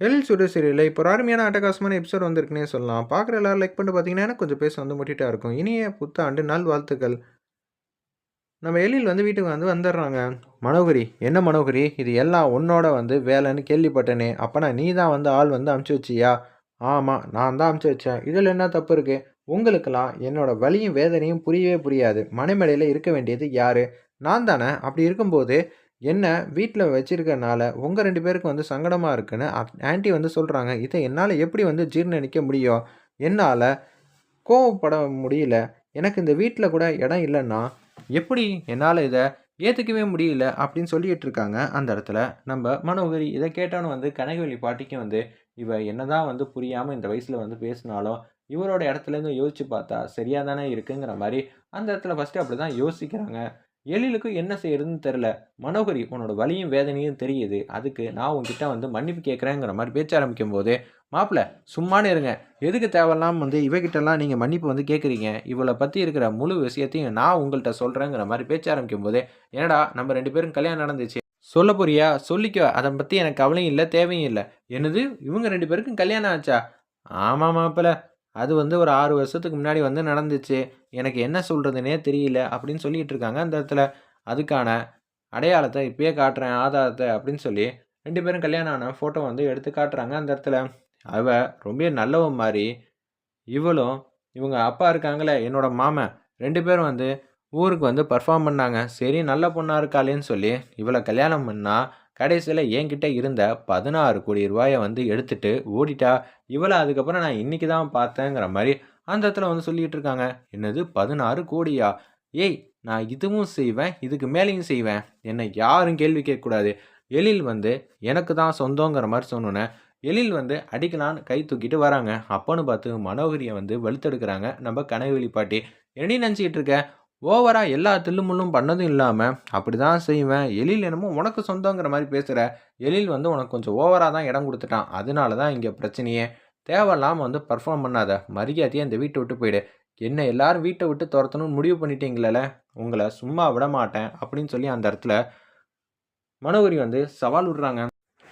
L சுடசிரியில் இப்போ ஒரு அருமையான அட்டகாசமான எபிசோட் வந்திருக்குன்னே சொல்லலாம். பார்க்குற எல்லாரும் லைக் பண்ணிட்டு பார்த்தீங்கன்னா எனக்கு கொஞ்சம் பேச வந்து முட்டிட்டா இருக்கும். இனிய புத்தாண்டு நல் வாழ்த்துக்கள் நம்ம எழில் வந்து வீட்டுக்கு வந்து வந்துடுறாங்க. மனோகரி என்ன மனோகரி? இது எல்லாம் உன்னோட வந்து வேலைன்னு கேள்விப்பட்டனே. அப்போனா நீ தான் வந்து ஆள் வந்து அமுச்சு வச்சியா? ஆமாம் நான் தான் அமுச்சு வச்சேன். இதில் என்ன தப்பு இருக்குது உங்களுக்கெல்லாம் என்னோட வலியும் வேதனையும் புரியவே புரியாது. மனைமேடையில் இருக்க வேண்டியது யார்? நான் தானே? அப்படி இருக்கும்போது என்ன வீட்டில் வச்சிருக்கனால உங்கள் ரெண்டு பேருக்கு வந்து சங்கடமாக இருக்குன்னு ஆன்ட்டி வந்து சொல்கிறாங்க இதை என்னால் எப்படி வந்து ஜீர்ணிக்க முடியும்? என்னால் கோவப்பட முடியல. எனக்கு இந்த வீட்டில் கூட இடம் இல்லைன்னா எப்படி என்னால் இதை ஏற்றுக்கவே முடியல அப்படின்னு சொல்லிட்டு இருக்காங்க. அந்த இடத்துல நம்ம மனோகரி இதை கேட்டாலும் வந்து கனகவெளி பாட்டிக்கு வந்து இவ என்னதான் வந்து புரியாமல் இந்த வயசில் வந்து பேசினாலும் இவரோட இடத்துலேருந்து யோசிச்சு பார்த்தா சரியாக தானே இருக்குங்கிற மாதிரி அந்த இடத்துல ஃபஸ்ட்டு அப்படி தான் யோசிக்கிறாங்க. எழிலுக்கு என்ன செய்யறதுன்னு தெரில மனோகரி உன்னோட வலியும் வேதனையும் தெரியுது. அதுக்கு நான் உங்ககிட்ட வந்து மன்னிப்பு கேட்குறேங்கிற மாதிரி பேச்ச ஆரம்பிக்கும் போது மாப்பிள்ள சும்மானு இருங்க. எதுக்கு தேவையில்லாம வந்து இவகிட்டலாம் நீங்கள் மன்னிப்பு வந்து கேட்குறீங்க இவளை பற்றி இருக்கிற முழு விஷயத்தையும் நான் உங்கள்கிட்ட சொல்கிறேங்கிற மாதிரி பேச்ச ஆரம்பிக்கும் போது என்னடா நம்ம ரெண்டு பேரும் கல்யாணம் நடந்துச்சு? சொல்ல போறியா? சொல்லிக்கோ. அதை பற்றி எனக்கு கவலையும் இல்லை தேவையும் இல்லை. என்னது? இவங்க ரெண்டு பேருக்கும் கல்யாணம் ஆச்சா? ஆமாம் மாப்பிள்ள அது வந்து ஒரு ஆறு வருஷத்துக்கு முன்னாடி வந்து நடந்துச்சு. எனக்கு என்ன சொல்கிறதுனே தெரியல அப்படின்னு சொல்லிட்டு இருக்காங்க. அந்த இடத்துல அதுக்கான அடையாளத்தை இப்பயே காட்டுறேன் ஆதாரத்தை அப்படின்னு சொல்லி ரெண்டு பேரும் கல்யாணம் ஆன ஃபோட்டோ வந்து எடுத்து காட்டுறாங்க. அந்த இடத்துல அவ ரொம்ப நல்லவ மாதிரி இவளும் இவங்க அப்பா இருக்காங்களே என்னோட மாமன் ரெண்டு பேரும் வந்து ஊருக்கு வந்து பர்ஃபார்ம் பண்ணாங்க. சரி நல்ல பொண்ணாக இருக்காளேன்னு சொல்லி இவளை கல்யாணம் பண்ணால் கடைசியில் என்கிட்ட இருந்த பதினாறு கோடி ரூபாயை வந்து எடுத்துட்டு ஓடிட்டா இவளை அதுக்கப்புறம் நான் இன்றைக்கி தான் பார்த்தேங்கிற மாதிரி அந்த இடத்துல வந்து சொல்லிகிட்டு இருக்காங்க. என்னது பதினாறு கோடியா? ஏய் நான் இதுவும் செய்வேன் இதுக்கு மேலேயும் செய்வேன். என்னை யாரும் கேள்வி கேட்கக்கூடாது. எழில் வந்து எனக்கு தான் சொந்தங்கிற மாதிரி சொன்னோன்னே எழில் வந்து அடிக்கலான்னு கை தூக்கிட்டு வராங்க. அப்போன்னு பார்த்து மனோகரியை வந்து வெளுத்தெடுக்கிறாங்க நம்ம கனகவெளி பாட்டி என்ன நினச்சிக்கிட்டு இருக்க? ஓவராக எல்லா தில்லுமுள்ளும் பண்ணதும் இல்லாமல் அப்படி தான் செய்வேன். எழில் என்னமோ உனக்கு சொந்தங்கிற மாதிரி பேசுகிற எழில் வந்து உனக்கு கொஞ்சம் ஓவராக தான் இடம் கொடுத்துட்டான். அதனால தான் இங்கே பிரச்சனையே. தேவையில்லாமல் வந்து பர்ஃபார்ம் பண்ணாத. மரியாதையை இந்த வீட்டை விட்டு போயிடு. என்ன எல்லாரும் வீட்டை விட்டு துரத்தணும்னு முடிவு பண்ணிட்டீங்களே உங்களை சும்மா விட மாட்டேன் அப்படின்னு சொல்லி அந்த இடத்துல மனோகரி வந்து சவால் விடுறாங்க.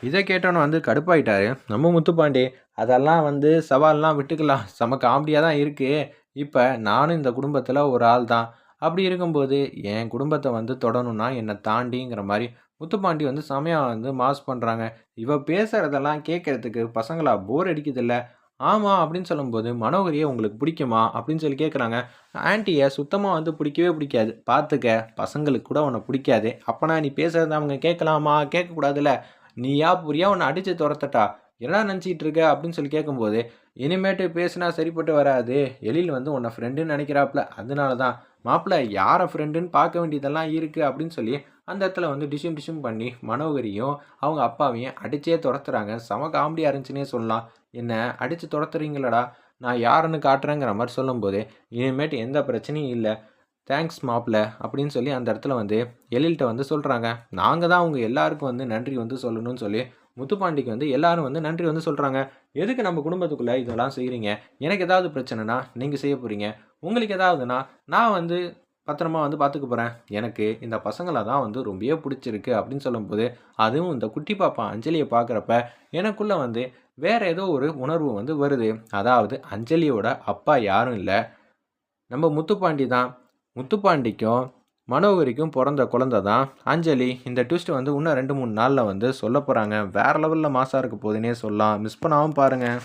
இதை கேட்டோன்னு வந்து கடுப்பாயிட்டாரு. நம்ம முத்துப்பாண்டி அதெல்லாம் வந்து சவால்லாம் விட்டுக்கலாம். செம காமெடியாக தான் இருக்குது இப்போ நானும் இந்த குடும்பத்தில் ஒரு ஆள் தான் அப்படி இருக்கும்போது என் குடும்பத்தை வந்து தொடணும்னா என்னை தாண்டிங்கிற மாதிரி முத்துப்பாண்டி வந்து செமையாக வந்து மாஸ் பண்ணுறாங்க இவ பேசுகிறதெல்லாம் கேட்குறதுக்கு பசங்களா போர் அடிக்குதில்ல. ஆமாம் அப்படின்னு சொல்லும்போது மனோகரியை உங்களுக்கு பிடிக்குமா? அப்படின்னு சொல்லி கேட்குறாங்க. ஆன்ட்டியை சுத்தமாக வந்து பிடிக்கவே பிடிக்காது. பார்த்துக்க பசங்களுக்கு கூட உன்னை பிடிக்காது. அப்போனா நீ பேசுகிறத அவங்க கேட்கலாமா? கேட்கக்கூடாதுல்ல. நீயா புரியா உன்னை அடித்து துரத்தட்டா? என்ன நினச்சிக்கிட்டு இருக்க அப்படின்னு சொல்லி கேட்கும்போது இனிமேட்டு பேசினா சரிப்பட்டு வராது. எழில் வந்து உன்னை ஃப்ரெண்டுன்னு நினைக்கிறாப்புல அதனால தான் மாப்பிள்ளை யாரை ஃப்ரெண்டுன்னு பார்க்க வேண்டியதெல்லாம் இருக்குது அப்படின்னு சொல்லி அந்த இடத்துல வந்து டிஷும் டிஷும் பண்ணி மனோகரியும் அவங்க அப்பாவையும் அடித்தே துரத்துறாங்க. செம காமெடியாக இருந்துச்சுன்னே சொல்லலாம். என்ன அடித்து துரத்துறீங்களடா? நான் யாருன்னு காட்டுறேங்கிற மாதிரி சொல்லும்போது இனிமேட்டு எந்த பிரச்சனையும் இல்லை. தேங்க்ஸ் மாப்பிள்ள அப்படின்னு சொல்லி அந்த இடத்துல வந்து எழில்கிட்ட வந்து சொல்கிறாங்க நாங்கள் தான் அவங்க எல்லாருக்கும் வந்து நன்றி வந்து சொல்லணும்னு சொல்லி முத்துப்பாண்டிக்கு வந்து எல்லாரும் வந்து நன்றி வந்து சொல்கிறாங்க எதுக்கு நம்ம குடும்பத்துக்குள்ளே இதெல்லாம் செய்கிறீங்க எனக்கு ஏதாவது பிரச்சனைனா நீங்கள் செய்ய போகிறீங்க உங்களுக்கு ஏதாவதுனா நான் வந்து பத்திரமா வந்து பார்த்துக்க போகிறேன் எனக்கு இந்த பசங்களை தான் வந்து ரொம்பவே பிடிச்சிருக்கு அப்படின்னு சொல்லும்போது அதுவும் இந்த குட்டி பாப்பா அஞ்சலியை பார்க்குறப்ப எனக்குள்ளே வந்து வேற ஏதோ ஒரு உணர்வு வந்து வருது. அதாவது அஞ்சலியோட அப்பா யாரும் இல்லை. நம்ம முத்துப்பாண்டி தான். முத்துப்பாண்டிக்கும் மனோகரிக்கும் பிறந்த குழந்தை தான். அஞ்சலி இந்த ட்விஸ்ட் வந்து இன்னும் ரெண்டு மூணு நாளில் வந்து சொல்ல போகிறாங்க வேறு லெவலில் மாசாக இருக்க போதுன்னே சொல்லலாம். மிஸ் பண்ணாமல் பாருங்கள்